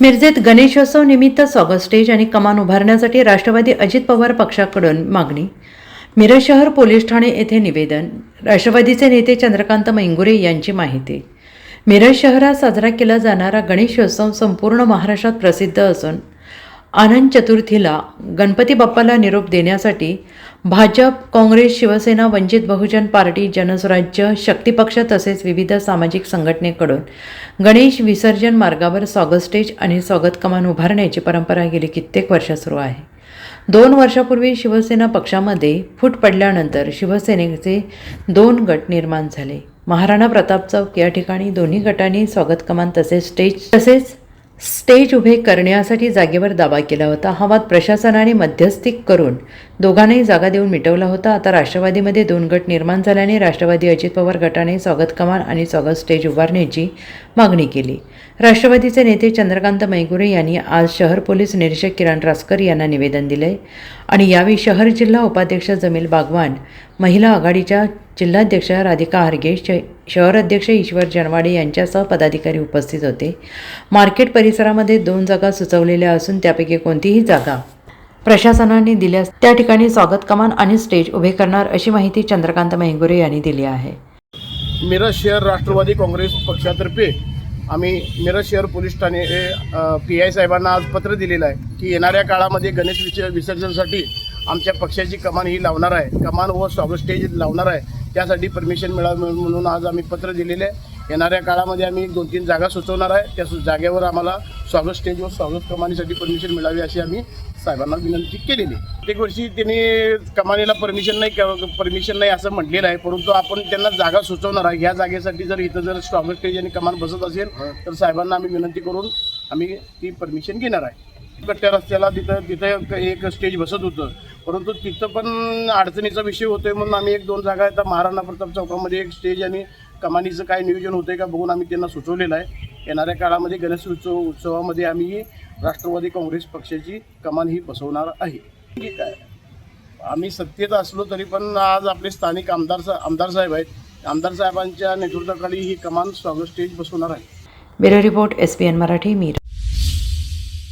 मिरजेत गणेशोत्सव निमित्त स्वागत स्टेज आणि कमान उभारण्यासाठी राष्ट्रवादी अजित पवार पक्षाकडून मागणी. मिरज शहर पोलीस ठाणे येथे निवेदन. राष्ट्रवादीचे नेते चंद्रकांत मैंगुरे यांची माहिती. मिरज शहरात साजरा केला जाणारा गणेशोत्सव संपूर्ण महाराष्ट्रात प्रसिद्ध असून आनंद चतुर्थीला गणपती बाप्पाला निरोप देण्यासाठी भाजप काँग्रेस शिवसेना वंचित बहुजन पार्टी जनस्वराज्य शक्तीपक्ष तसेच विविध सामाजिक संघटनेकडून गणेश विसर्जन मार्गावर स्वागत स्टेज आणि स्वागत कमान उभारण्याची परंपरा गेली कित्येक वर्ष सुरू आहे. दोन वर्षापूर्वी शिवसेना पक्षामध्ये फूट पडल्यानंतर शिवसेनेचे दोन गट निर्माण झाले. महाराणा प्रताप चौक या ठिकाणी दोन्ही गटांनी स्वागत कमान तसेच स्टेज तसेच स्टेज उभे करण्यासाठी जागेवर दावा केला होता. हा वाद प्रशासनाने मध्यस्थी करून दोघांनाही जागा देऊन मिटवला होता. आता राष्ट्रवादीमध्ये दोन गट निर्माण झाल्याने राष्ट्रवादी अजित पवार गटाने स्वागत कमान आणि स्वागत स्टेज उभारण्याची मागणी केली. राष्ट्रवादीचे नेते चंद्रकांत मैगुरे यांनी आज शहर पोलीस निरीक्षक किरण रासकर यांना निवेदन दिले आणि यावेळी शहर जिल्हा उपाध्यक्ष जमील बागवान महिला आघाडीच्या जिल्हाध्यक्ष राधिका हार्गे शहर अध्यक्ष ईश्वर जनवाडे यांच्यासह पदाधिकारी उपस्थित होते. मार्केट परिसरामध्ये दोन जागा सुचवलेल्या असून त्यापैकी कोणतीही जागा प्रशासनाने दिल्यास त्या ठिकाणी स्वागत कमान आणि स्टेज उभे करणार अशी माहिती चंद्रकांत मेहगुरे यांनी दिली आहे. मिरज शहर राष्ट्रवादी काँग्रेस पक्षातर्फे आम्ही मिरज शहर पोलीस ठाणे पी आय साहेबांना आज पत्र दिलेलं आहे की येणाऱ्या काळामध्ये गणेश विसर्जनसाठी आमच्या पक्षाची कमान ही लावणार आहे. कमान व स्वागत स्टेज लावणार आहे. त्यासाठी परमिशन मिळावी म्हणून- आज आम्ही पत्र दिलेले. आहे येणाऱ्या काळामध्ये आम्ही दोन तीन जागा सुचवणार आहे. त्या जागेवर आम्हाला स्वागत स्टेज व स्वागत कमानीसाठी परमिशन मिळावी अशी आम्ही साहेबांना विनंती केलेली. आहे. प्रत्येक वर्षी त्यांनी कमानीला परमिशन नाही परमिशन नाही असं म्हटलेलं आहे. परंतु आपण त्यांना जागा सुचवणार आहे. ह्या जागेसाठी जर इथं जर स्वागत स्टेज आणि कमान बसत असेल तर साहेबांना आम्ही विनंती करून आम्ही ती परमिशन घेणार आहे. कट्ट्या रस्त्याला तिथं तिथं एक स्टेज बसत होतं. परंतु तिथं पण अडचणीचा विषय होतोय म्हणून आम्ही एक दोन जागा आहेत. महाराणा प्रताप चौकामध्ये एक स्टेज आणि कमानीचं काय नियोजन होतंय का बघून आम्ही त्यांना सुचवलेलं आहे. येणाऱ्या काळामध्ये गणेश उत्सव उत्सवामध्ये आम्ही राष्ट्रवादी काँग्रेस पक्षाची कमान ही बसवणार आहे. ठीक आहे. आम्ही सत्तेत असलो तरी पण आज आपले स्थानिक आमदार सा आमदार साहेब आहेत. आमदार साहेबांच्या नेतृत्वाखाली ही कमान स्टेज बसवणार आहे. Bureau report S P N Marathi Mir